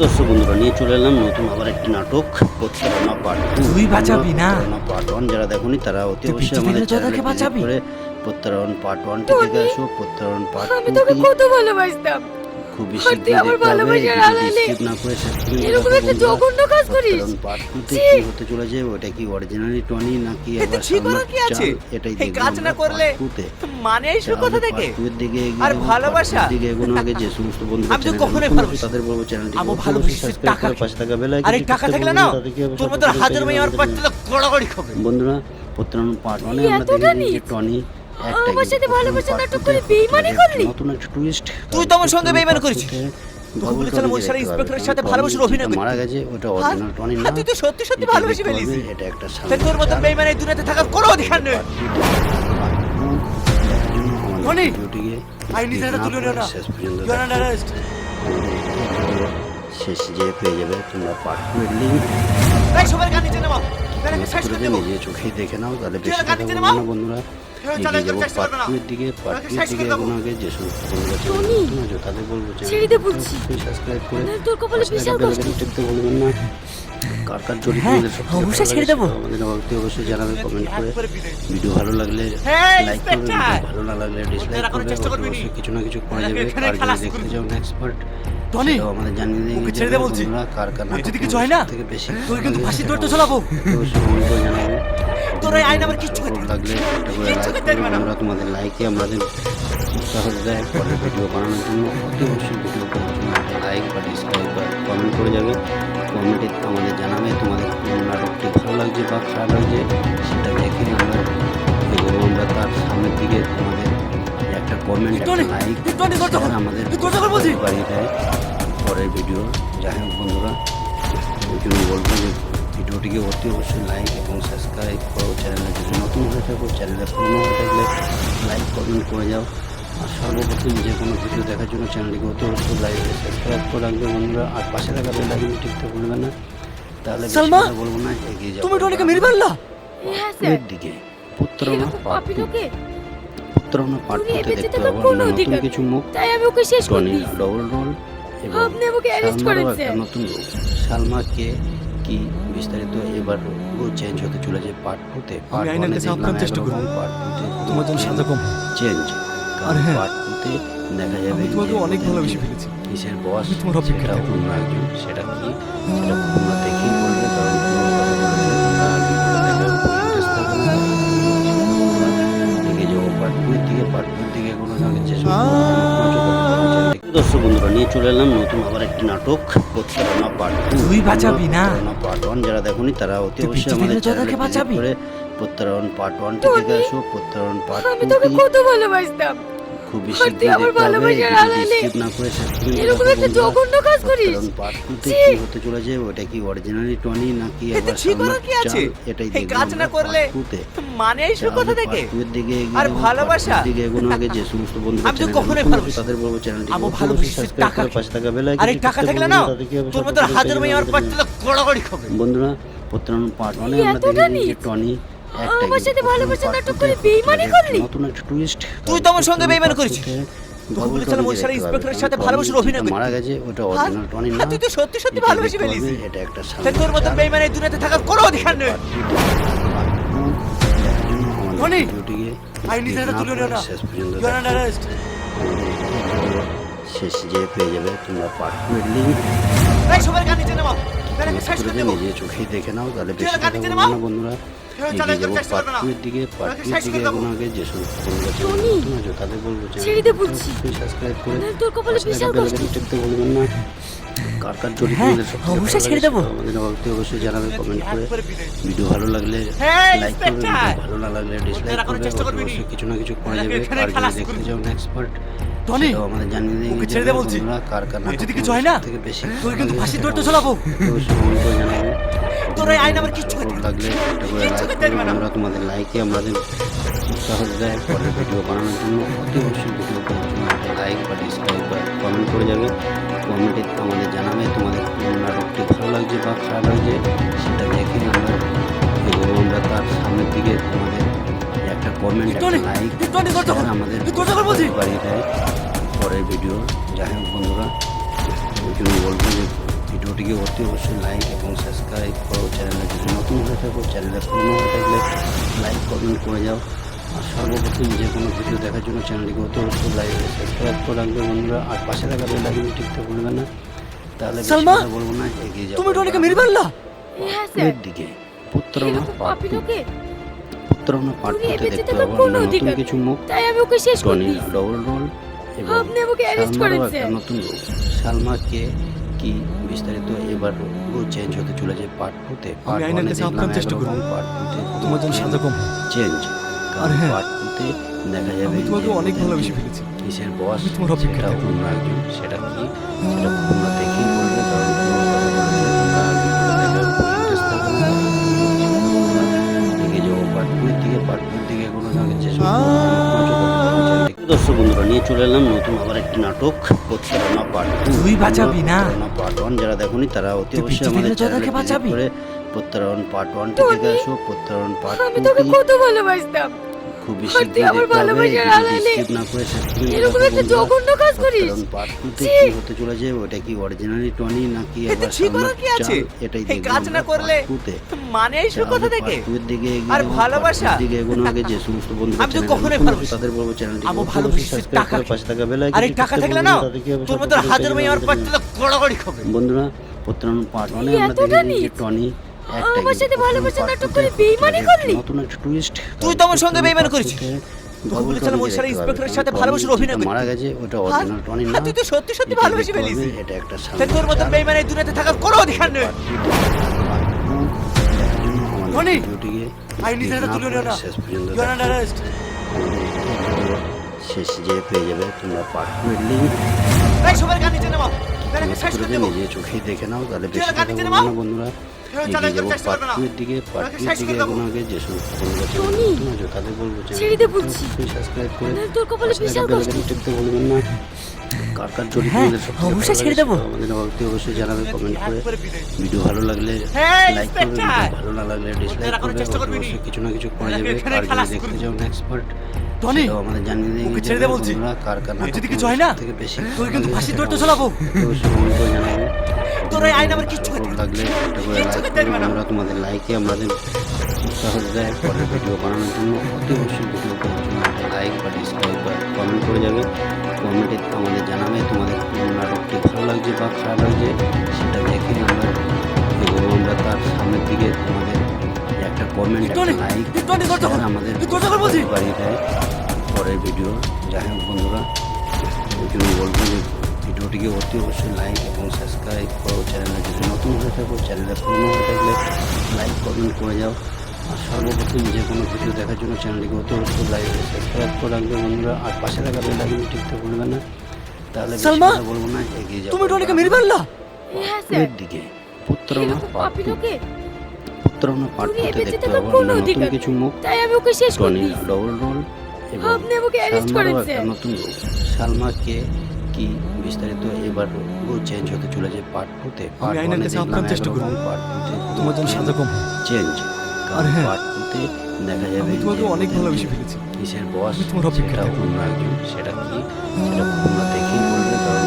দর্শক বন্ধুরা নিয়ে চলে এলাম নতুন আবার একটি নাটক প্রতারণা পার্ট টু তুই বাঁচাবি না। পার্ট ওয়ান যারা দেখনি তারা অতি অবশ্যই আমাদের দাদাকে চ্যানেলে বাঁচাবি। করে প্রত্যারণ পার্ট ওয়ানটি দেখে আসো প্রত্যারণ পার্ট আমি তোকে কত ভালোবাসতাম খুব বেশি না করে এরকম একটা। জঘন্য কাজ করিস পার্ট কি হতে চলেছে ওটা কি অরিজিনালি টনি নাকি আবার সালমান কি আছে? এটাই এই কাজ না করলে। মানে এসব কথা থেকে দিকে আর ভালোবাসা? দিকে এগোনো আগে যে সমস্ত বন্ধুরা আমি তো কখনোই ভালোবাসি। তাদের বলব চ্যানেলটি আমি ভালোবাসি টাকা পাশে থাকা icon আর এই টাকা থাকলে না তোর মতো হাজার মেয়ে আমার গড়াগড়ি খাবে বন্ধুরা প্রত্যরণ পার্ট ওয়ানে আমরা দেখেছি যে টনি আমার সাথে ভালোবাসার নাটক করে বেইমানি করলি? নতুন একটা টুইস্ট তুই তো আমার সঙ্গে বেইমানি করেছিস। তোকে বলেছিলাম ওই শালা ইন্সপেক্টরের সাথে ভালোবাসার অভিনয় মারা গেছে ওটা অরিজিনাল টনি না। তুই তো সত্যি সত্যি এটা ভালোবেসে ফেলিস এটা একটা তোর মতো সালমান দুনিয়াতে থাকার কোনো অধিকার নেই। টনি, আই নিজেরা তুলে নিও না। শেষ যে পেয়ে যাবে তোমরা পার্ট টু এর সবার নিচে নামাও। নিজে চোখেই দেখে নাও তাহলে বেশি বন্ধুরা। হ্যাঁ, এগিয়ে যাব চেষ্টা পার্ট না। টু এর দিকে পার্ট ওকে টু এর শেষ দিকে এগোনো আগে যে সমস্ত বন্ধুরা টনি, তাদের বলব ছেড়ে বলছি। সাবস্ক্রাইব করে তোর কপালে বিশাল কষ্ট। টিপতে ভুলবেন না কার কার চরিত্র হ্যাঁ, আমাদের অবশ্যই ভালো ছেড়ে দেবো। আমাদের অবশ্যই অবশ্যই জানাবে কমেন্ট করে ভিডিও ভালো লাগলে হ্যাঁ, লাইক করবে ভালো না লাগলে ডিসলাইক করবে। অবশ্যই কিছু না কিছু করা যাবে আর খালাস যদি দেখতে চাও নেক্সট টনি, আমাদের জানিয়ে দিয়ে ওকে ছেড়ে দে বলছি। কার কার যদি কিছু হয় না, থেকে বেশি কিন্তু দৌড়টা সেটা চালাবো। অবশ্যই জানাবে তোর এই আইন আমার কিচ্ছু করতে লাগলে একটা করে করবে। আমরা তোমাদের লাইকে আমাদের উৎসাহ দেয় পরের ভিডিও বানানোর জন্য অতি অবশ্যই ভিডিও করার জন্য একটা লাইক বা ডিসলাইক বা কমেন্ট করে যাবে কমেন্টে আমাদের জানাবে তোমাদের নাটকটি ভালো লাগছে বা খারাপ লাগছে সেটা দেখে আমরা এগোবো আমরা তার সামনের দিকে তোমাদের একটা কমেন্ট একটা লাইক আমাদের। বাড়িয়ে দেয় পরের ভিডিও যাই হোক বন্ধুরা ওই জন্য বলব যে ভিডিওটিকে অতি অবশ্যই লাইক এবং সাবস্ক্রাইব করো। চ্যানেলে যদি নতুন হয়ে থাকো চ্যানেলে পুরনো হয়ে থাকলে লাইক কমেন্ট করে যাও। আর সর্বপ্রথম যে কোনো ভিডিও দেখার জন্য চ্যানেলটিকে অতি অবশ্যই লাইক সাবস্ক্রাইব করে রাখবে বন্ধুরা। আর পাশে থাকা বেল আইকন টিপতে ভুলবে না। তাহলে সালমা, বলব না এগিয়ে যাব তুমি টনিকে মেরে ফেললা? হ্যাঁ এর দিকে এরকম পাপি লোকে? টুতে এ বেঁচে দেখতে পাবো নতুন কিছু মুখ তাই আমি ওকে শেষ করে দিই ডবল রোল এবং আপনি আমাকে সালমারও করেছেন। একটা নতুন সালমাকে কি বিস্তারিত এবার চেঞ্জ হতে চলেছে পার্ট টুতে পার্ট ওয়ানে দেখলাম চেষ্টা করব। পার্ট টুতে তোমার জন্য সাজা কম চেঞ্জ আর হ্যাঁ, পার্ট টুতে দেখা যাবে তোমাকে অনেক ভালোবেসে ফেলেছি। কিসের বস তোমার থাকব। অন্য একজন সেটা কি? সেটা তোমরা দেখেই বলবে কারণ পার্ট টু এর দিকে পার্ট টু দিকে কোনো যে দর্শক বন্ধুরা নিয়ে চলে এলাম নতুন আবার একটি নাটক প্রত্যারণা পার্ট টু তুই বাঁচাবি না। পার্ট ওয়ান যারা দেখনি তারা অতি অবশ্যই আমাদের চ্যানেলে বাঁচাবি। করে প্রত্যারণ পার্ট ওয়ান টনি, দেখে আসো প্রত্যারণ পার্ট আমি তোকে কত ভালোবাসতাম খুব আর না করে এরকম একটা। জঘন্য কাজ করিস কি হতে চলেছে ওটা কি অরিজিনালি টনি নাকি আবার কি আছে? এটাই এই কাজ না করলে। মানে কথা থেকে দিকে আর ভালোবাসা? দিকে এগোনো আগে যে সমস্ত বন্ধুরা আমি তো কখনোই ভালোবাসি। তাদের বলব চ্যানেলটি আমি ভালোবাসি টাকা পাশে থাকা বেল আর টাকা থাকলে না তোর মতো হাজার মেয়ে তো গড়াগড়ি খাবে বন্ধুরা পার্ট ওয়ানে তুই আমরা নিচ? টনি আমার সাথে ভালোবাসার নাটক করে বেইমানি করলি? নতুন একটা টুইস্ট তুই তো আমার সঙ্গে বেইমানি করেছিস। ইন্সপেক্টরের সাথে ভালোবাসার অভিনয়। মারা গেছে ওটা অরিজিনাল টনি না? তুই তো সত্যি সত্যি ভালোবেসে এটা একটা তাই তোর মতো সালমান দুনিয়াতে থাকার কোনো অধিকার নেই। টনি, আই নিজেরা তুলে নিও না। শেষ যে পেয়ে যাবে তোমরা পার্ট টু এর এই সবার গান নিচে নামাও। শেষ করে দেবো। নিজে চোখেই দেখে নাও তাহলে বেশি বন্ধুরা। হ্যাঁ, এগিয়ে যাব চেষ্টা পার্ট করবে না। টু এর দিকে পার্ট ওকে টু এর শেষ দিকে এগোনো আগে যে সমস্ত বন্ধুরা টনি, তাদের বলব ছেড়ে দে বলছি। সাবস্ক্রাইব করে তোর কপালে বিশাল কষ্ট। icon টিপতে না কার কার চরিত্র হ্যাঁ, আমাদের অবশ্যই ছেড়ে দেবো। আমাদের অবশ্যই অবশ্যই জানাবে কমেন্ট করে ভিডিও ভালো লাগলে লাইক করবে ভালো না লাগলে ডিসলাইক করবে কিছু না কিছু করা এখানে যাবে এখানে আর খালাস যদি দেখতে চাও নেক্সট টনি, আমাদের জানিয়ে দিয়ে ওকে ছেড়ে দে বলছি। কার কার যদি কিছু হয় না, থেকে বেশি কিন্তু চালাবো। অবশ্যই জানাবে তোর এই আইন আমার কিচ্ছু করতে লাগলে একটা করে লাইক আমরা তোমাদের লাইকে আমাদের উৎসাহ দেয় পরের ভিডিও বানানোর জন্য। অতি অবশ্যই ভিডিও করার জন্য একটা লাইক বা ডিসলাইক বা কমেন্ট করে যাবে। কমেন্টে আমাদের জানাবে তোমাদের নাটকটি ভালো লাগছে বা খারাপ লাগছে সেটা দেখে আমরা এগোবো আমরা তার সামনের দিকে তোমাদের একটা কমেন্ট একটা লাইক। আমাদের বাড়িয়ে দেয়। পরের ভিডিও যাই হোক বন্ধুরা ওই জন্য বলব যে ভিডিওটিকে অতি অবশ্যই লাইক এবং সাবস্ক্রাইব করো। চ্যানেলে যদি নতুন হয়ে থাকো চ্যানেলে পুরনো হয়ে থাকলে লাইক কমেন্ট করে যাও। আর সর্বপ্রথম যে কোনো ভিডিও দেখার জন্য চ্যানেলটিকে অতি অবশ্যই লাইক সাবস্ক্রাইব করে রাখবে বন্ধুরা। আর পাশে থাকা বেল আইকনটি টিপতে ভুলবে না। তাহলে বলব না এগিয়ে যাও। তুমি টনিকে মেরে ফেললা? হ্যাঁ এর দিকে পাঠ করতে দেখতে পাবো নতুন কিছু মুখ তাই আমি ওকে শেষ করে ডবল রোল এবং আপনি আমাকে সালমারও করেছেন। একটা নতুন সালমাকে কি বিস্তারিত এবার চেঞ্জ হতে চলেছে পার্ট টুতে আমি আইনের কাছে চেষ্টা করব। পার্ট টুতে তোমার জন্য সাজা কম। চেঞ্জ আর হ্যাঁ, পার্ট টুতে দেখা যাবে আমি তোমাকে অনেক ভালোবেসে ফেলেছি। কিসের বস তোমার অপেক্ষা সেটা কি? সেটা পুরো দেখেই দর্শক বন্ধুরা নিয়ে চলে এলাম নতুন আবার একটি নাটক প্রত্যারণা পার্ট টু তুই বাঁচাবি না। পার্ট ওয়ান যারা দেখনি তারা অতি অবশ্যই আমাদের চ্যানেলে বাঁচাবি। করে প্রত্যারণ পার্ট ওয়ানটি দেখে আসো প্রত্যারণ পার্ট আমি তোকে কত ভালোবাসতাম খুব বেশি তুই আমার ভালোবাসার আড়ালে না করে এরকম একটা। জঘন্য কাজ করিস! কি হতে চলেছে ওটা কি অরিজিনালি টনি নাকি আবার কি আছে? চাল, এটাই এই কাজ না করলে। মানে কথা থেকে দিকে আর ভালোবাসা? দিকে এগোনো আগে যে সমস্ত বন্ধুরা আমি তো কখনোই ভালোবাসি। তাদের বলব চ্যানেলটি আমার ভালোবাসার টাকা কি? পাশে থাকা বেল আর টাকা থাকলে না তোর মধ্যে হাজার মেয়ে আমার গড়াগড়ি খাবে বন্ধুরা পার্ট আমরা? টনি আমার সাথে ভালোবাসা নাটক করে বেইমানি করলি? নতুন একটা টুইস্ট তুই তো আমার সঙ্গে বেইমানি করেছিস। ইন্সপেক্টরের সাথে ভালোবাসার অভিনয় মারা গেছে ওটা আর- অরিজিনাল টনি না তুই তো সত্যি সত্যি ভালোবেসে ফেলিস। এটা একটা তোর মতো বেইমান এই দুনিয়াতে থাকার কোনো অধিকার নেই টনি, আই তুলে নিও না। দেখো। arrest. শেষ যে পেয়ে যাবে তোমরা পার্ট টু এই সবার গান নিচে নামাও দেবো নিজে চোখেই দেখে নাও তাহলে বেশি কথা বলব না বন্ধুরা এগিয়ে যাব দিকে করে দিকে দেবো। আগে যে সমস্ত বন্ধুরা চ্যানেল তাদের বলব ছেড়ে দে বলছি। সাবস্ক্রাইব করে নাহলে তোর কপালে বিশাল কষ্ট। টিপতে ভুলবেন না কার কার চরিত্র হ্যাঁ, অবশ্যই ছেড়ে দেবো। আমাদের অবশ্যই অবশ্যই জানাবে কমেন্ট করে ভিডিও ভালো লাগলে হ্যাঁ, লাইক করবে ভালো না লাগলে ডিসলাইক করবে নি। অবশ্যই কিছু না কিছু করে যাবে আর যদি দেখতে চাও নেক্সট পার্ট টনি, আমাদের জানিয়ে দিয়ে ওকে ছেড়ে দে বলছি। কার কার এ যদি কিছু হয় না, থেকে বেশি তোকে কিন্তু লাগে দড়িতে সেটা ঝোলাবো। অবশ্যই comment করে জানাবে তোর এই আইন আমার কিচ্ছু করতে লাগলে কিচ্ছু করতে পারবে না। তোমাদের লাইকে আমাদের উৎসাহ দেয় পরের ভিডিও বানানোর জন্য অতি অবশ্যই ভিডিও করার জন্য একটা লাইক বা ডিসলাইক বা কমেন্ট করে যাবে কমেন্টে আমাদের জানাবে তোমাদের নাটকটি ভালো লাগছে বা খারাপ লাগছে সেটা দেখে আমরা এগোবো আমরা তার সামনের দিকে তোমাদের একটা কমেন্ট একটা লাইক আমাদের। বাড়িয়ে দেয়। পরের ভিডিও যাই হোক বন্ধুরা ওই জন্য বলব যে ভিডিওটিকে অতি অবশ্যই লাইক এবং সাবস্ক্রাইব করো। চ্যানেলে যদি নতুন হয়ে থাকো চ্যানেলে পুরনো হয়ে থাকলে লাইক কমেন্ট করে যাও। আর সর্বপ্রথম যে কোনো ভিডিও দেখার জন্য চ্যানেলটিকে অতি অবশ্যই লাইক সাবস্ক্রাইব করে রাখবে বন্ধুরা। আর পাশে থাকা বেল আইকন টিপতে ভুলবে না। তাহলে সালমা, বলব না এগিয়ে যাব। তুমি টনিকে মেরে ফেললা? হ্যাঁ স্যার। এর দিকে পুত্রনা পার্ট পাপি লোকে পুত্রনা পার্ট তুমি দেখতে পাবো নতুন কিছু মুখ তাই আমি ওকে শেষ করে দিয়েছি। ডবল রোল এবং আপনি আমাকে arrest সালমারও করেছেন। একটা নতুন রূপ। সালমাকে কি বিস্তারিত এবার চেঞ্জ হতে চলেছে পার্ট টুতে আমি আইনের কাছে আপ্রাণ চেষ্টা করব। পার্ট টুতে তোমার জন্য সাজা কম। চেঞ্জ আর হ্যাঁ, দেখা যাবে আমি তোমাকে অনেক ভালোবেসে ফেলেছি। কিসের বস তোমার অপেক্ষায় সেটা অন্য একজন সেটা কি? সেটা দেখেই বলবে কারণ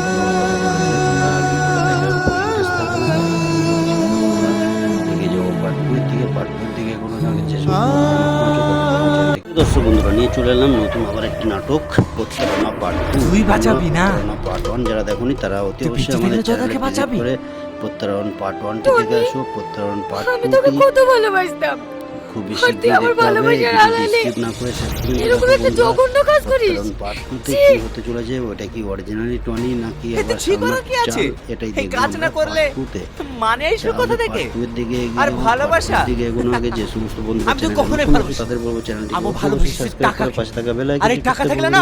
দর্শক বন্ধুরা নিয়ে চলে এলাম নতুন আবার একটি নাটক পার্ট তুই বাঁচাবি না। পার্ট ওয়ান যারা দেখোনি তারা অতি অবশ্যই আমাদের করে প্রত্যারণ পার্ট ওয়ানটি টনি, দেখে আসো প্রত্যারণ পার্ট আমি তোকে কত ভালোবাসতাম খুব আর বেশি তুই আমার ভালোবাসার আড়ালে না করে শেষ পর্যন্ত এরকম একটা জঘন্য কাজ করিস কারণ part two তে কি হতে চলেছে ওটা কি অরিজিনালি টনি নাকি আবার সালমান কি আছে? এটাই এই কাজ না করলে part two তে। মানে কথা থেকে এর দিকে আর ভালোবাসা? দিকে এগোনো আগে যে সমস্ত বন্ধু আমি তো কখনোই ভালোবাসি। তাদের বলব চ্যানেলটি আমার ভালোবাসার টাকা কি? পাশে থাকা বেল আর এই টাকা থাকলে না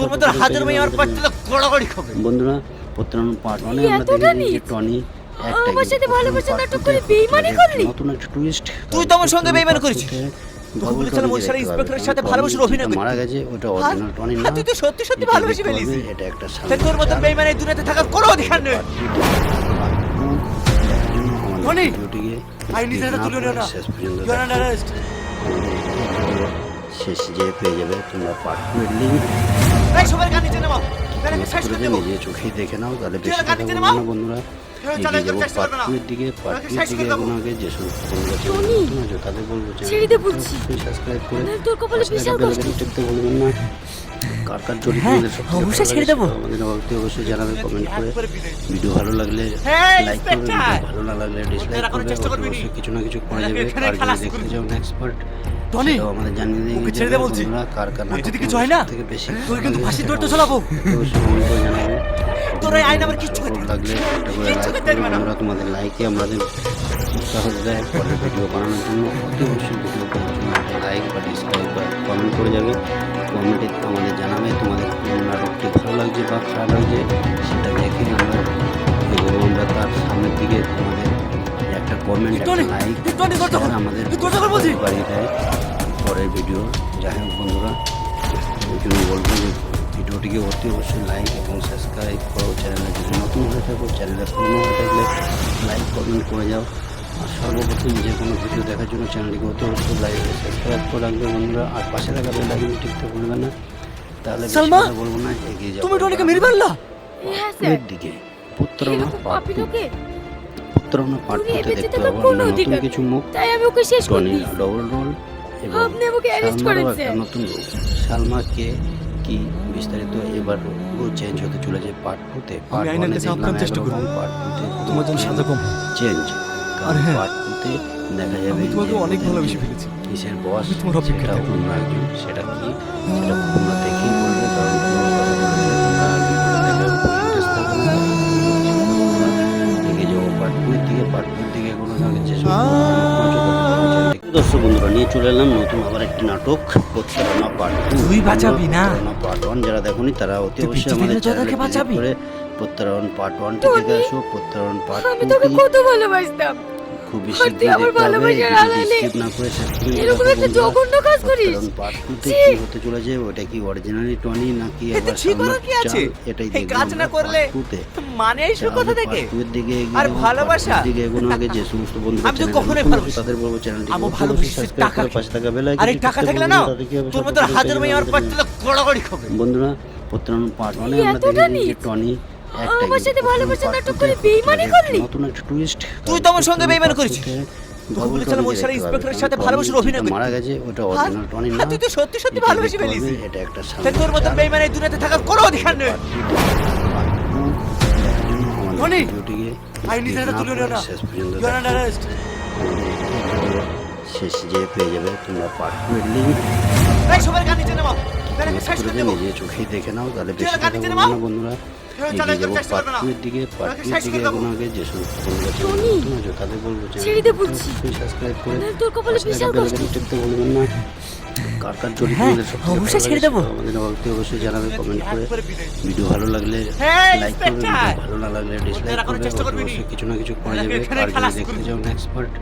তোর মতো হাজার মেয়ে আমার পাঁচটা তো গড়াগড়ি খাবে বন্ধুরা প্রত্যরণ পার্ট ওয়ানে তুই আমরা দেখেছি যে টনি আমার সাথে ভালোবাসার নাটক করে বেইমানি করলি? নতুন একটা টুইস্ট তুই তো আমার সঙ্গে বেইমানি করেছিস। তোকে বলেছিলাম ওই ইন্সপেক্টরের সাথে ভালোবাসার অভিনয় করতে। মারা গেছে ওটা অরিজিনাল টনি না তুই তো সত্যি সত্যি ভালোবেসে দেখতে এটা একটা তাই তোর মতো সালমান দুনিয়াতে থাকার কোনো অধিকার নেই টনি, আই নিজের হাতে তুলে নিও না। are under দেখো। arrest. শেষ যে পেয়ে যাবে তোমরা পার্ট টু এর লিঙ্ক এই সবার করে নিজে চোখেই দেখে নাও তাহলে বেশি কথা বলব না, বন্ধুরা। এগিয়ে যাব দিকে দিকে আগে যে সমস্ত বন্ধুরা তাদের বলব যে সাবস্ক্রাইব করে নাহলে তোর কপালে বিশাল কষ্ট। টিপতে ভুলবেন না। কার কার জড়িত হ্যাঁ, আমাদের সবথেকে অবশ্যই ছেড়ে দেবো। আমাদের অবশ্যই অবশ্যই জানাবে কমেন্ট করে ভিডিও ভালো লাগলে হ্যাঁ, লাইক করবে ভিডিও ভালো না লাগলে ডিসলাইক করবে চেষ্টা করবি নি। অবশ্যই কিছু না কিছু করে যাবে কার যদি দেখতে করবি। যাও নেক্সট পার্ট টনি, আমাদের জানিয়ে দিয়ে ওকে ছেড়ে দে বলছি। কার কার না যদি কিছু হয় না, থেকে বেশি তোকে কিন্তু লাগে ফাঁসির সেটা দড়িতে ঝোলাবো। অবশ্যই কমেন্ট করে জানাবে তোর এই আইন আমার করতে লাগলে করে লাইক করতে পারবে না। আমরা তোমাদের লাইকে আমাদের উৎসাহ দেয় পরের ভিডিও বানানোর জন্য অতি অবশ্যই ভিডিও করার জন্য লাইক বা ডিসলাইক বা কমেন্ট করে যাবে কমেন্টে আমাদের জানাবে তোমাদের নাটকটি ভালো লাগছে বা খারাপ লাগছে সেটা দেখে আমরা এগোবো আমরা তার সামনের দিকে তোমাদের একটা কমেন্ট লাইক। আমাদের। বাড়িয়ে দেয় পরের ভিডিও যাই হোক বন্ধুরা ওই জন্য বলব যে ভিডিওটিকে অতি অবশ্যই লাইক এবং সাবস্ক্রাইব করো চ্যানেলে যদি নতুন হয়ে থাকো চ্যানেলে পুরনো হয়ে থাকলে লাইক কমেন্ট করে যাও সর্বপ্রথম যে কোনো ভিডিও দেখার জন্য চ্যানেলটিকে অতি অবশ্যই লাইক সাবস্ক্রাইব করে রাখবে বন্ধুরা। আর পাশে থাকা বেল আইকন টিপতে ভুলবে না। তাহলে সালমা, বলব না এগিয়ে যাব তুমি টনিকে মেরে ফেললা? হ্যাঁ স্যার। দিকে। পুত্রনা এরকম পাঠ পাপি লোকে? পুত্রনা পাঠ তুমি করতে দেখতে পাবো নতুন অধিকার? কিছু মুখ তাই আমি ওকে শেষ করে দিয়েছি। ডবল রোল এবং আপনি আমাকে arrest সালমারও করেছেন। একটা নতুন রূপ। সালমাকে কি বিস্তারিত এবার চেঞ্জ হতে চলেছে পার্ট টুতে কাছে আপ্রাণ চেষ্টা করব। পার্ট টুতে তোমার জন্য সাজা কম। চেঞ্জ আর হ্যাঁ, পার্ট দেখা যাবে আমি তোমাকে অনেক ভালোবেসে ফেলেছি। কিসের বস আমি তোমার অপেক্ষায় সেটা থাকব। সেটা কি? সেটা বলবে কারণ যে দর্শক বন্ধুরা নিয়ে চলে এলাম নতুন আবার একটি নাটক প্রত্যারণা পার্ট তুই বাঁচাবি না। পার্ট ওয়ান যারা দেখোনি তারা অতি অবশ্যই আমাদের চ্যানেলে বাঁচাবি। করে প্রত্যারণ পার্ট ওয়ানটি দেখে আসো। প্রত্যারণ পার্ট আমি তোকে কত ভালোবাসতাম। খুব আর বেশি তুই আমার ভালোবাসার আড়ালে না করে এরকম একটা। জঘন্য কাজ করিস পার্ট টুতে কি হতে চলেছে ওটা কি অরিজিনালি টনি নাকি আবার কি আছে? এটাই এই কাজ না করলে। মানে কথা থেকে দিকে আর ভালোবাসা? দিকে এগোনোর আগে যে সমস্ত বন্ধুরা আমি তো কখনোই ভালোবাসি। তাদের বলব চ্যানেলটি অবশ্যই ভালোবাসি টাকা পাশে icon আর টাকা থাকলে না, তোর মতো হাজার মেয়ে আমার গড়াগড়ি খাবে বন্ধুরা পার্ট আমরা নিচ? টনি আমার সাথে ভালোবাসা নাটক করে বেইমানি করলি? নতুন একটা টুইস্ট তুই তো আমার সঙ্গে বেইমানি করেছিস। তোকে বলেছিলাম ওই শালা ইন্সপেক্টরের সাথে ভালোবাসার অভিনয়। মারা গেছে ওটা অরিজিনাল টনি না তুই তো সত্যি সত্যি ভালোবেসে ফেলিস। এটা একটা তোর মতো সালমান দুনিয়াতে থাকার কোনো অধিকার নেই টনি, আইন তুলে নিও না। Are under arrest. শেষ যে পেয়ে যাবে তোমরা পার্ট টু এর লিঙ্ক এই সবার গান নিচে নামাও করে দেবো। নিজে চোখেই দেখে নাও তাহলে বেশি কথা বলব না বন্ধুরা। এগিয়ে যাব দিকে পার্ট তোকে টু শেষ দিকে করে আগে যে সমস্ত বন্ধুরা আছে তাদের বলব সাবস্ক্রাইব করে টিপতে ভুলবেন না। কার কার জড়িত হ্যাঁ, আমাদের অবশ্যই ভালো ছেড়ে দেবো। আমাদের অবশ্যই অবশ্যই জানাবে কমেন্ট করে। ভিডিও ভালো লাগলে লাইক করবে ভালো না লাগলে ডিসলাইক। অবশ্যই কিছু না কিছু করে যাবে। আর দেখতে যাও নেক্সট পার্ট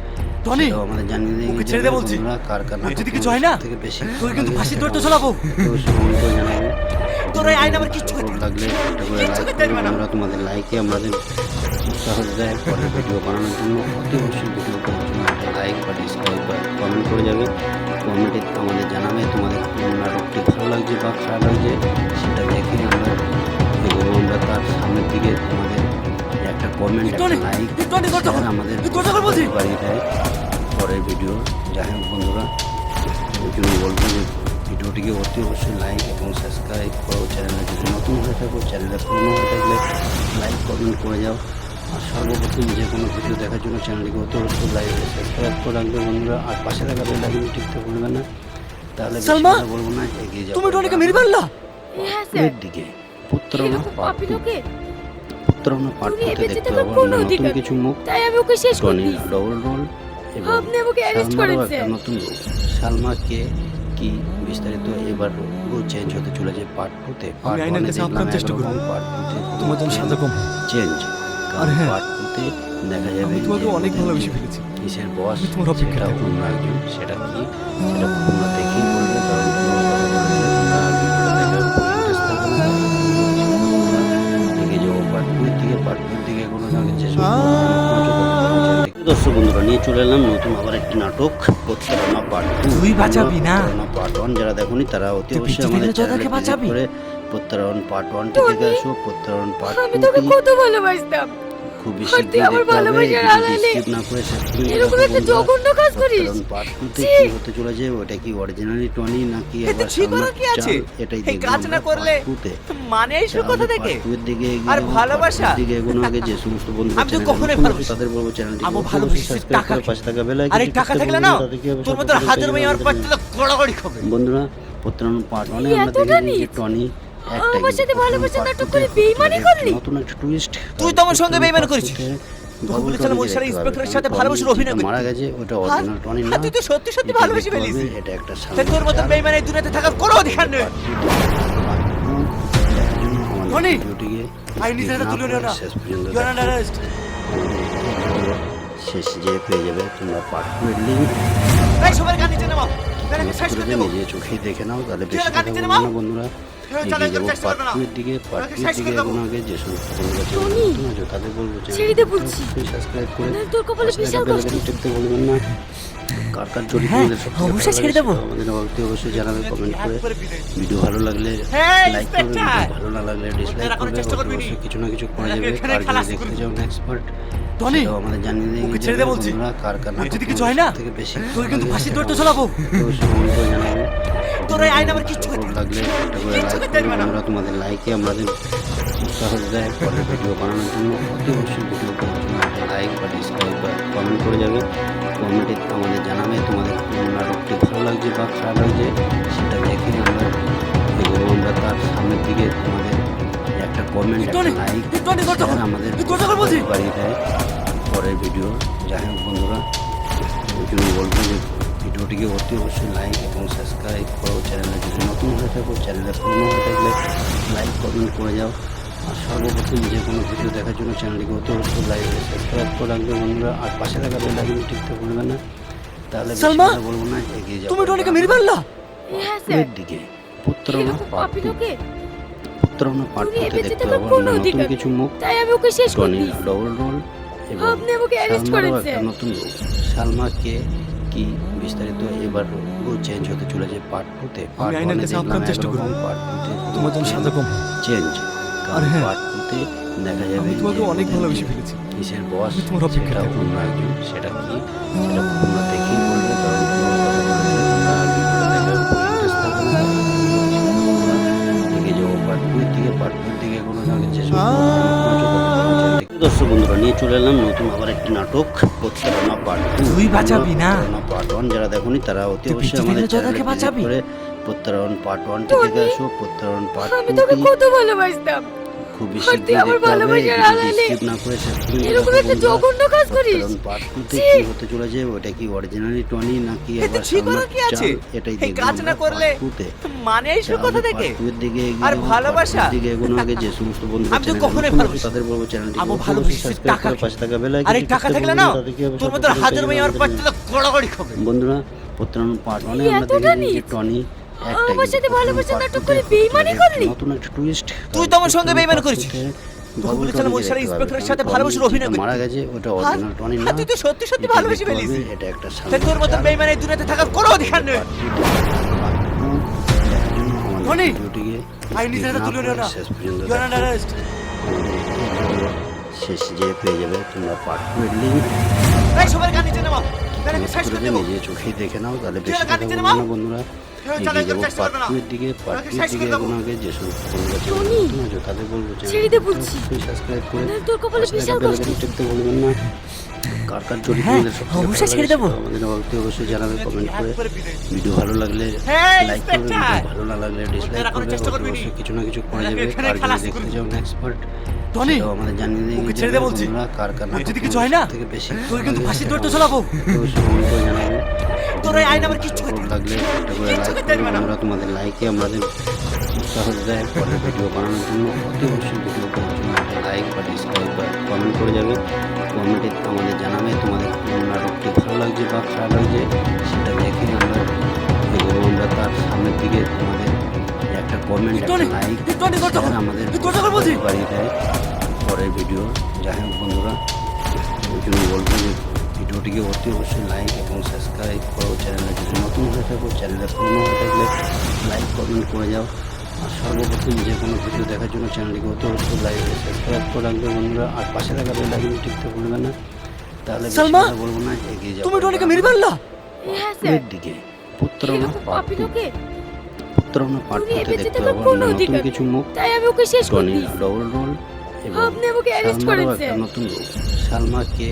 টনি, আমাদের জানিয়ে দিয়ে ওকে ছেড়ে দে বলছি। কার কার যদি কিছু হয় না, থেকে বেশি তোকে কিন্তু দড়িতে করে জানাবে তোর এই আইন আমার কিচ্ছু করতে লাগলে কিচ্ছু করতে পারবে না। আমরা তোমাদের লাইকে আমাদের উৎসাহ দেয় পরের ভিডিও বানানোর জন্য অতি অবশ্যই ভিডিও করার জন্য লাইক বা ডিসলাইক বা কমেন্ট করে যাবে। কমেন্টে আমাদের জানাবে তোমাদের নাটকটি ভালো লাগছে বা খারাপ লাগছে সেটা দেখে আমরা এগোবো আমরা তার সামনের দিকে তোমাদের কমেন্ট লাইক। আমাদের পরের ভিডিও। যাই হোক বন্ধুরা জন্য বলব যে ভিডিওটিকে অতি অবশ্যই লাইক এবং সাবস্ক্রাইব করো। চ্যানেলে যদি নতুন হয়ে থাকো চ্যানেলে পুরনো হয়ে থাকলে লাইক কমেন্ট করে যাও। আর সর্বপ্রথম যে কোনো ভিডিও দেখার জন্য চ্যানেলটিকে অতি অবশ্যই লাইক সাবস্ক্রাইব করে রাখবে বন্ধুরা। আর পাশে থাকা বেল আইকন টিপতে ভুলবে না। তাহলে সালমা, বলব না এগিয়ে যাব তুমি টনিকে মেরে ফেললা? হ্যাঁ স্যার। দিকে পুত্রনা এরকম পার্ট পার্ট টুতে বেঁচে দেখতে পাবো নতুন কিছু মুখ তাই আমি ওকে শেষ করে টনি ডবল রোল এবং সালমারও একটা নতুন রূপ। সালমাকে কি বিস্তারিত এবার চেঞ্জ হতে চলেছে পার্ট টুতে আইনের কাছে চেষ্টা করব। পার্ট টুতে তোমার জন্য কম। চেঞ্জ আর হ্যাঁ, পার্ট টুতে দেখা যাবে তোমাকে অনেক ভালোবেসে ফেলেছি। কিসের বস তোমার অপেক্ষায় সেটা অন্য একজন সেটা কি? সেটা দেখেই দর্শক বন্ধুরা নিয়ে চলে এলাম নতুন আবার একটি নাটক প্রতারণা পার্ট টু তুই বাঁচাবি না। পার্ট ওয়ান যারা দেখুন তারা অতি অবশ্যই আমাদের চ্যানেলে বাঁচাবি। করে প্রত্যারণ পার্ট ওয়ানটি দেখে আসো প্রত্যারণ পার্ট আমি তোকে কত ভালোবাসতাম খুব বেশি আর না করে এরকম একটা বন্ধুরা। জঘন্য কাজ করিস! কি হতে চলেছে ওটা কি অরিজিনালি টনি নাকি আবার করার কি আছে? এটাই এই কাজ না করলে। মানে কথা থেকে দিকে আর ভালোবাসা? দিকে আগে যে সমস্ত বন্ধুরা আমি তো কখনোই ভালোবাসি। তাদের বলব চ্যানেলটি আমি ভালোবাসি সাবস্ক্রাইব টাকা করে পাশে থাকা বেল আর এই টাকা থাকলে না তোর মতো হাজার মেয়ে বলবেন। পারতে খাবে বন্ধুরা পার্ট ওয়ানে তুই আমরা নিচ? টনি আমার সাথে ভালোবাসা নাটক করে বেইমানি করলি? নতুন একটা টুইস্ট তুই তো আমার সঙ্গে বেইমানি করেছিস। তোকে বলেছিলাম ওই সারা ইন্সপেক্টরের সাথে অভিনয় মারা গেছে ওটা অরিজিনাল টনি না। তুই তো সত্যি সত্যি ভালোবেসে দেখতে এটা একটা তোর মতো সালমান দুনিয়াতে থাকার কোনো অধিকার নেই। টনি, টনি আই নিজের হাতে তুলে নিও না। শেষ যে পেয়ে যাবে তোমরা পার্ট টু এর লিঙ্ক এই সবার গান নিচে নামাও। করে নিজে চোখেই দেখে নাও তাহলে বেশি কথা বলব না বন্ধুরা। হ্যাঁ, এগিয়ে যাব দিকে দিকে আগে যে সমস্ত বন্ধুরা চ্যানেল আছে তাদের বলব সাবস্ক্রাইব করে টিপতে বলবেন না। কার কার চরিত্র হ্যাঁ, আমাদের অবশ্যই ভালো ছেড়ে দেবো। আমাদের অবশ্যই অবশ্যই জানাবে কমেন্ট করে। ভিডিও ভালো লাগলে হ্যাঁ, লাইক করবে ভালো না লাগলে ডিসলাইক করবে? অবশ্যই কিছু না কিছু করে যাবে। আর যদি দেখতে। চাও নেক্সট পার্ট টনি, আমাদের জানিয়ে দিয়ে ওকে ছেড়ে দে বলছি। কার যদি কিছু হয় না, থেকে বেশি তোকে কিন্তু। অবশ্যই comment করে জানাবে। তোর আইন আমার করতে লাগলে না। বন্ধুরা, তোমাদের লাইকে আমাদের উৎসাহ দেয় পরের ভিডিও বানানোর জন্য অতি অবশ্যই ভিডিও করার লাইক বা ডিসলাইক বা কমেন্ট করে যাবে কমেন্টে আমাদের জানাবে তোমাদের নাটকটি ভালো লাগছে বা খারাপ লাগছে সেটা দেখে আমরা আমরা তার সামনের দিকে তোমাদের একটা কমেন্ট লাইক আমাদের। বাড়িয়ে দেয় পরের ভিডিও যাই হোক বন্ধুরা জন্য বলব যে ভিডিওটিকে অতি অবশ্যই লাইক এবং সাবস্ক্রাইব করো চ্যানেলে যদি নতুন হয়ে থাকো চ্যানেলে পুরনো হয়ে থাকলে লাইক কমেন্ট করে যাও। আর সর্বপ্রথম যে কোনো ভিডিও দেখার জন্য চ্যানেলটিকে অতি অবশ্যই লাইক সাবস্ক্রাইব করে রাখবে বন্ধুরা। আর পাশে থাকা বেল আইকন টিপতে ভুলবে না। তাহলে বলব না এগিয়ে যাব তুমি টনিকে মেরে ফেললা? হ্যাঁ এর স্যার দিকে প্রত্যারণা এরকম পার্ট পাপি টু লোকে প্রত্যারণা পার্ট তুমি এ টুতে বেঁচে দেখতে পাবো নতুন কিছু মুখ। তাই আমি ওকে শেষ করে দিই। ডবল রোল এবং সালমারও নতুন সালমাকে কি বিস্তারিত এবার চেঞ্জ হতে চলেছে পার্ট টুতে পার্ট আইনের ওয়ানে কাছে দেখলাম আপ্রাণ চেষ্টা করব। পার্ট টুতে তোমার জন্য সাজা কম। চেঞ্জ আর হ্যাঁ, পার্ট টুতে দেখা যাবে আমি তোমাকে অনেক ভালোবেসে ফেলেছি। কিসের বস আমি তোমার অপেক্ষায় সেটা থাকব। অন্য একজন সেটা কি সেটা দেখেই বলবে কারণ পার্ট টুর দিকে পার্ট টুর দিকে কোনো ধরনের যে দর্শক বন্ধুরা নিয়ে চলে এলাম নতুন আবার একটি নাটক প্রত্যারণা পার্ট টু তুই বাঁচাবি না। পার্ট ওয়ান যারা দেখনি তারা অতি অবশ্যই আমাদের চ্যানেলকে বাঁচাবি। করে প্রত্যারণ পার্ট ওয়ান থেকে থেকে আসো প্রত্যারণ পার্ট আমি তোকে কত ভালোবাসতাম খুব আর বেশি তুই আমার স্কিপ না করে শেষ এরকম একটা বন্ধুরা। জঘন্য কাজ করিস? কারণ পার্ট টুতে কি হতে চলেছে ওটা কি অরিজিনালি টনি নাকি আবার ঠিক কি আছে? এটাই কাজ না করলে। মানে কথা থেকে part two এর দিকে আর ভালোবাসা? দিকে আগে যে সমস্ত বন্ধুরা আমি তো চ্যানেলে কখনোই নতুন আছে, ভালোবাসি। তাদের বলব চ্যানেলটি আমি ভালোবাসি টাকা করে পাশে থাকা বেল আর টাকা থাকলে না তাদেরকে অবশ্যই তোর মতো হাজার মেয়ে আমার বলবেন। পারতে খাবে বন্ধুরা প্রত্যারণ পার্ট ওয়ানে আমরা দেখেছি টনি আমার সাথে ভালোবাসা নাটক করে বেইমানি করলি? নতুন একটা টুইস্ট তুই তো আমার সঙ্গে বেইমানি করেছিস। ইন্সপেক্টরের সাথে ভালোবাসার অভিনয় মারা গেছে ওটা অরিজিনাল টনি না তুই তো সত্যি সত্যি ভালোবেসে ফেলিস। এটা একটা তোর মতো চাল। বেইমান দুনিয়াতে থাকার কোনো অধিকার নেই টনি, আই নিজের হাতে তুলে নিও না। শেষ যে পেয়ে যাবে তোমরা পার্ট টু লিঙ্ক এই সবার গান নিচে নামাও নিজে চোখেই দেখে নাও তাহলে বেশি কথা বলব না বন্ধুরা এগিয়ে যাব দিকে পার্ট তোকে টু শেষ দিকে। আগে যে সব বন্ধুরা টনি, চ্যানেল নতুন আছে তাদের বলব ছেড়ে দে বলছি। সাবস্ক্রাইব করে নাহলে তোর কপালে পাশে বিশাল থাকা bell কষ্ট। icon টিপতে ভুলবেন না কার কার হ্যাঁ, অবশ্যই ছেড়ে দেবো। আমাদের অবশ্যই অবশ্যই জানাবে কমেন্ট করে। ভিডিও ভালো লাগলে লাইক করবে ভিডিও ভালো না লাগলে ডিসলাইক করবে নি? অবশ্যই কিছু না কিছু করে যাবে। আর যদি দেখতে যাও নেক্সট পার্ট টনি, আমাদের জানিয়ে দিয়ে ওকে ছেড়ে দে বলছি। কার কার নাটক যদি কিছু তোমাদের হয় না, সবথেকে বেশি তোকে কিন্তু লাগে দড়িতে অবশ্যই comment করে জানাবে তোর এই আইন আমার কিচ্ছু করতে লাগলে কিচ্ছু করতে পারবে না। আমরা তোমাদের লাইকে আমাদের উৎসাহ দেয় পরের ভিডিও বানানোর জন্য। অতি অবশ্যই ভিডিও একটা লাইক বা ডিসলাইক বা কমেন্ট করে যাবে। কমেন্টে আমাদের জানাবে তোমাদের নাটকটি ভালো লাগছে বা খারাপ লাগছে সেটা দেখে আমরা এগোবো আমরা তার সামনের দিকে তোমাদের একটা কমেন্ট একটা লাইক। আমাদের বাড়িয়ে দেয়। পরের ভিডিও যাই হোক বন্ধুরা ওই জন্য বলব যে ভিডিওটিকে অতি অবশ্যই লাইক এবং সাবস্ক্রাইব করো। চ্যানেলে যদি নতুন হয়ে থাকো চ্যানেলে পুরনো হয়ে থাকলে লাইক কমেন্ট করে যাও। আর সর্বপ্রথম যে কোনো ভিডিও দেখার জন্য চ্যানেলটিকে অতি অবশ্যই লাইক সাবস্ক্রাইব করে রাখবে বন্ধুরা। আর পাশে থাকা বেল আইকন টিপতে ভুলবে না। তাহলে সালমা, বলব না এগিয়ে যাব তুমি টনিকে মেরে ফেললা? হ্যাঁ স্যার। দিকে পুত্রনা এরকম পার্ট পাপি টু লোকে পুত্রনা পার্ট তুমি দেখতে পাবো কোনো নতুন কিছু মুখ তাই আমি ওকে শেষ করে দিয়েছি ডবল রোল এবং আপনি আমাকে arrest সালমারও করেছেন। একটা নতুন রূপ। সালমাকে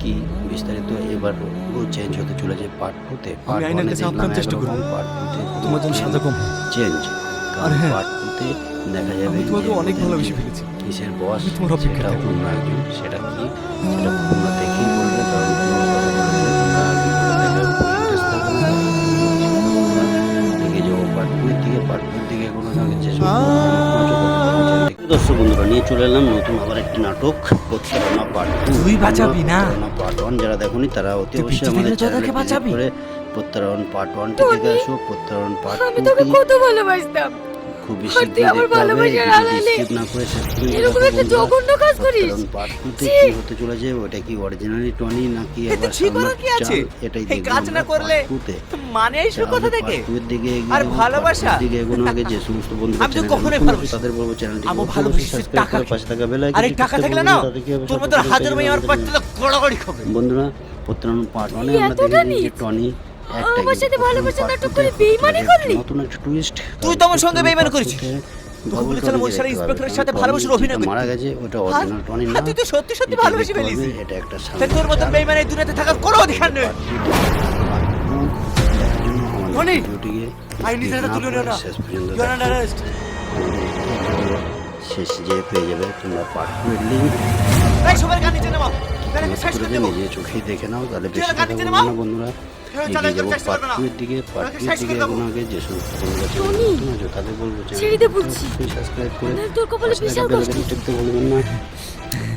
কি বিস্তারিত এবার রুল চেঞ্জ হতে চলেছে পার্ট টুতে পার্ট ওয়ানে চেষ্টা করব। পার্ট টুতে তোমার জন্য সাজা কম। চেঞ্জ আর হ্যাঁ, দেখা যাবে আমি তোমাকে অনেক ভালোবেসে ফেলেছি। কিসের বস তোমার থাকব। অন্য একজন সেটা কি? সেটা তোমরা দেখেই বলবে কারণ দর্শক বন্ধুরা নিয়ে চলে এলাম নতুন আবার একটি নাটক প্রত্যারণা পার্ট টু তুই বাঁচাবি না। পার্ট ওয়ান যারা দেখোনি তারা অতি অবশ্যই আমাদের চ্যানেলে বাঁচাবি। করে প্রত্যারণ পার্ট ওয়ানটি দেখে আসো। প্রত্যারণ পার্ট আমি তোকে কত ভালোবাসতাম। না করে এরকম একটা বন্ধুরা, জঘন্য কাজ করিস! কি হতে চলেছে ওটা কি অরিজিনালি টনি নাকি আবার কি আছে? এটাই এই কাজ না করলে। মানে কথা থেকে দিকে আর ভালোবাসা? দিকে এগোনো আগে যে সমস্ত বন্ধুরা আমি কখনোই ভালোবাসি। তাদের বলব চ্যানেলটি আমি ভালোবাসি টাকা পাশে থাকা বেল আর এই টাকা থাকলে না তোর মতো হাজার মেয়ে আমার পাঁচ টাকা খাবে বন্ধুরা পার্ট তুই আমরা দেখেছি যে টনি আমার সাথে ভালোবাসা নাটক করে বেইমানি করলি? নতুন একটা টুইস্ট তুই তো আমার সঙ্গে বেইমানি করেছিস। তোকে বলেছিলাম ওই শালা ইন্সপেক্টরের সাথে ভালোবাসার অভিনয় মারা গেছে ওটা অরিজিনাল টনি না তুই তো সত্যি সত্যি ভালোবেসে ফেলিস। এটা একটা তোর মতন বেইমান দুনিয়াতে থাকার কোনো অধিকার নেই টনি, আইনি ধারা তুলে নিও না। You are under arrest. শেষ যে পেয়ে যাবে তোমরা পার্ট টু এর লিঙ্ক এই সবার গান নিচে নামাও গাড়িকে শেষ করে নিজে চোখেই দেখে নাও তাহলে বেশি কথা বলব না বন্ধুরা। এগিয়ে যাব চেষ্টা পার্ট করবে না। টু এর দিকে পার্ট তোকে টু এর শেষ দিকে করে আগে যে সমস্ত বন্ধুরা চ্যানেল টনি, নতুন আছো তাদের বলব ছেড়ে সাবস্ক্রাইব করে নাহলে তোর কপালে পাশে বিশাল থাকা কষ্ট। বেল আইকন টিপতে ভুলবেন না।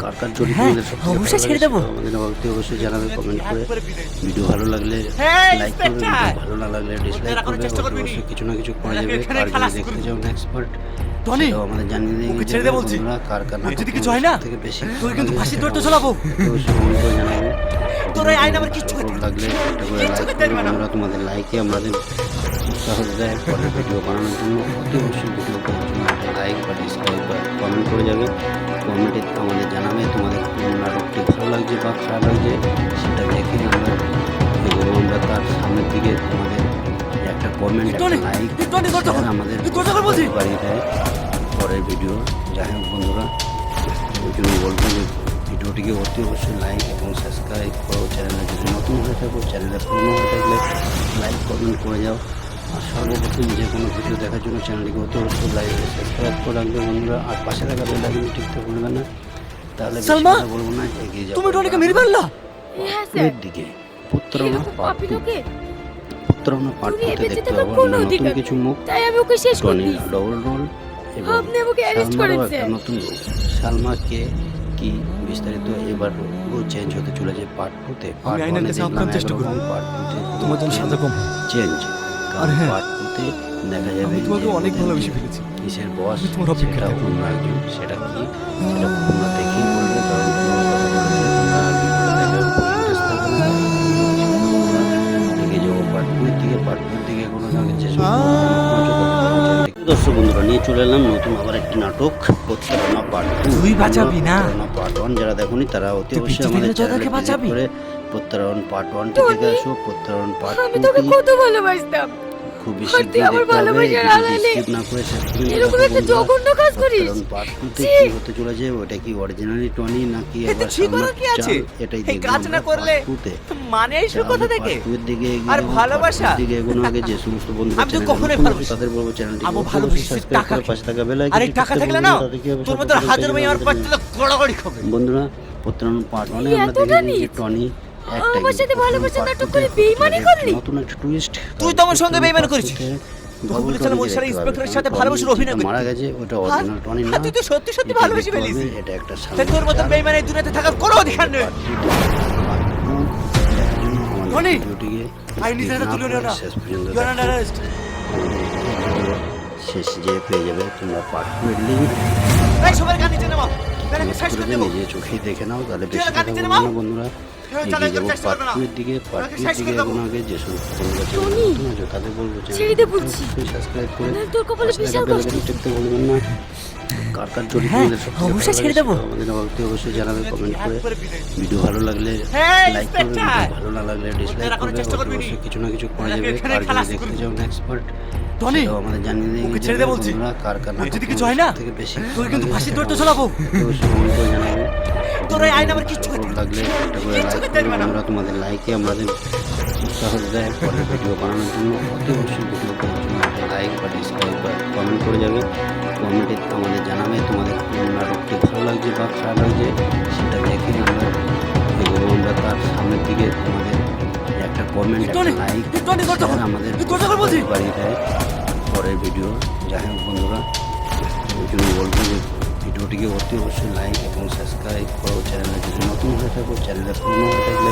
কার কার হ্যাঁ, আমাদের সবথেকে অবশ্যই ছেড়ে দেবো। আমাদের অবশ্যই অবশ্যই জানাবে কমেন্ট করে। ভিডিও ভালো লাগলে হ্যাঁ, লাইক করবে ভিডিও ভালো না লাগলে ডিসলাইক করবে করবি। অবশ্যই কিছু না কিছু করা যাবে আর যদি দেখতে চাও নেক্সট পার্ট টনি, আমাদের জানিয়ে দিয়ে ওকে ছেড়ে দে বলছি। কার কার যদি কিছু হয় না, থেকে বেশি কিন্তু। তোর আইন আমার কিচ্ছু লাগলে করবে তোমাদের লাইকে আমাদের উৎসাহ দেয় পরের ভিডিও বানানোর জন্য অতি অবশ্যই ভিডিও করার জন্য একটা লাইক বা ডিসলাইক বা কমেন্ট করে যাবে। কমেন্টে আমাদের জানাবে তোমাদের কোন নাটকটি ভালো লাগছে বা খারাপ লাগছে সেটা দেখে আমরা এগোবো আমরা তার সামনের দিকে তোমাদের একটা কমেন্ট একটা লাইক। আমাদের। বাড়িয়ে দেয়। পরের ভিডিও যাই হোক বন্ধুরা ওই জন্য বলব যে ভিডিওটিকে অতি অবশ্যই লাইক এবং সাবস্ক্রাইব করো। চ্যানেলে যদি নতুন হয়ে থাকো চ্যানেলে পুরনো হয়ে থাকলে লাইক কমেন্ট করে যাও। আর সর্বপ্রথম যে কোনো ভিডিও দেখার জন্য চ্যানেলটিকে অতি অবশ্যই লাইক সাবস্ক্রাইব করে রাখবে বন্ধুরা। আর পাশে থাকা বেল আইকন টিপতে ভুলবে না। তাহলে বেশি সালমা, বলব না এগিয়ে যাব। তুমি টনিকে মেরে ফেললা? হ্যাঁ স্যার। এর দিকে। পুত্রনা এরকম পার্ট পাপি টু লোকে পুত্রনা পার্ট তুমি দেখতে পাবো কোনো নতুন কিছু মুখ। তাই আমি ওকে শেষ করে দিয়েছি ডবল রোল আপনি আমাকে arrest সালমারও করেছেন। একটা নতুন সালমাকে কি বিস্তারিত এবার ও চেঞ্জ হতে চলেছে পার্ট টুতে পার্ট ওয়ানে দেখলাম আপ্রাণ চেষ্টা একরকম করব। পার্ট টুতে তোমার জন্য সাজা কম চেঞ্জ আর হ্যাঁ, দেখা যাবে আমি তোমাকে অনেক ভালোবেসে ফেলেছি। কিসের বস আমি তোমার থাকব। অন্য একজন সেটা কি? সেটা তোমরা দেখেই বলবে কারণ দর্শক বন্ধুরা নিয়ে চলে এলাম নতুন আবার একটি নাটক প্রত্যারণা পার্ট টু তুই বাঁচাবি না। পার্ট ওয়ান যারা দেখোনি তারা অতি অবশ্যই আমাদের বাঁচাবি। করে প্রত্যারণ পার্ট ওয়ান থেকে আসো প্রত্যারণ পার্ট আমি তোকে কত ভালোবাসতাম। খুব আর বেশি তুই আমার ভালোবাসার না করে শেষ এরকম একটা জঘন্য কাজ করিস প্রত্যারণ পার্ট টুতে কি হতে চলেছে ওটা কি অরিজিনালি টনি নাকি এতে কি আছে? এটাই এই কাজ না করলে। মানে এসব কথা থেকে দিকে আর ভালোবাসা? দিকে এগোনো আগে যে সমস্ত বন্ধুরা আমি তো কখনোই ভালোবাসি। তাদের বলব চ্যানেলটি আমি ভালোবাসি টাকা পাশে থাকা বেল আর টাকা থাকলে না তোর মতো হাজার মেয়ে আমার পাঁচ টাকা গড়াগড়ি খাবে বন্ধুরা পার্ট আমরা নিচ? টনি আমার সাথে ভালোবাসা নাটক করে বেইমানি করলি? নতুন একটা টুইস্ট তুই তো আমার সঙ্গে বেইমানি করেছিস। তোকে বলেছিলাম ওই শালা ইন্সপেক্টরের সাথে ভালোবাসার অভিনয় করতে। মারা গেছে ওটা অরিজিনাল টনি না তুই তো সত্যি সত্যি ভালোবেসে ফেলিস। এটা একটা তাই তোর মতন সালমান দুনিয়াতে থাকার কোনো অধিকার নেই টনি, আইনি ধারা তুলে নিও না। শেষ যে পেয়ে যাবে তোমরা পার্ট এর এই সবার গান নিচে নামাও দেবো। নিজে চোখেই দেখে নাও তাহলে বেশি কথা বলব না বন্ধুরা। এগিয়ে যাব দিকে দিকে আগে যে সব বন্ধুরা টনি, তাদের বলব সাবস্ক্রাইব করে টিপতে ভুলবেন না। কার কার জড়িত হ্যাঁ, অবশ্যই ছেড়ে দেবো। আমাদের অবশ্যই অবশ্যই জানাবে কমেন্ট করে ভিডিও ভালো লাগলে হ্যাঁ, লাইক করবে ভিডিও ভালো না লাগলে ডিসলাইক করবে করবি নি। কিছু না কিছু করে যাবে কার যদি দেখতে করবি। যাও নেক্সট টনি, আমাদের জানিয়ে ওকে ছেড়ে দে বলছি। কার কার ওই যদি কিছু হয় না, থেকে বেশি তোকে কিন্তু দড়িতে। অবশ্যই করে জানাবে তোর করতে- লাগলে করে করতে পারবে না। বন্ধুরা তোমাদের লাইকে আমাদের উৎসাহ দেয় পরের ভিডিও বানানোর জন্য অতি অবশ্যই ভিডিও করার জন্য লাইক বা ডিসলাইক বা কমেন্ট করে যাবে কমেন্টে আমাদের জানাবে তোমাদের নাটকটি ভালো লাগছে বা খারাপ লাগছে সেটা দেখে আমরা এগোবো আমরা তার সামনের দিকে তোমাদের একটা কমেন্ট লাইক। আমাদের। বাড়িয়ে দেয় পরের ভিডিও যাই হোক বন্ধুরা ওই জন্য বলব যে ভিডিওটিকে অতি অবশ্যই লাইক এবং সাবস্ক্রাইব করো চ্যানেলে যদি নতুন হয়ে থাকো চ্যানেলে পুরনো হয়ে থাকলে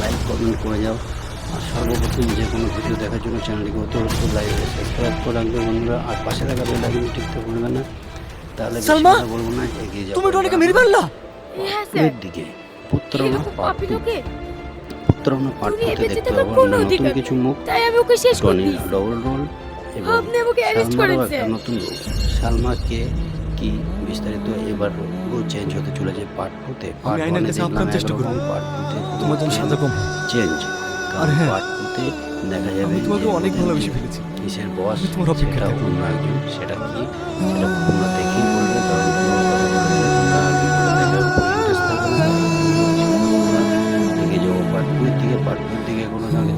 লাইক কমেন্ট করে যাও আর সর্বপ্রথম যে কোনো ভিডিও দেখার জন্য চ্যানেলটিকে অতি অবশ্যই লাইক সাবস্ক্রাইব করে রাখবে বন্ধুরা। আর পাশে থাকা বেলাইকন টিপতে ভুলবে না। তাহলে সালমা, বলব না এগিয়ে যাব তুমি টনিকে মেরে ফেললা? হ্যাঁ স্যার। এর দিকে পুত্র না এরকম পাঠ পাপি লোকে পুত্র না পাঠ করতে দেখতে পাবো কোনো নতুন কিছু মুখ। তাই আমি ওকে শেষ করে ডবল রোল এবং আপনি আমাকে arrest সালমারও করেছেন। একটা নতুন রূপ। সালমাকে কি বিস্তারিত এবার ও চেঞ্জ হতে চলেছে পার্ট টুতে কাছে আপ্রাণ চেষ্টা করব। পার্ট টুতে তোমার জন্য সাজা কম। চেঞ্জ আর হ্যাঁ। দেখা যাবে আমি তোমাকে অনেক ভালোবেসে ফেলেছি। কিসের বস তোমার অপেক্ষা সেটা অন্য একজন সেটা কি? সেটা পূর্ণ দেখেই বলবে কারণ থেকে। যাব পার্টপুর দিকে পার্টপুর দিকে কোনো কাউকে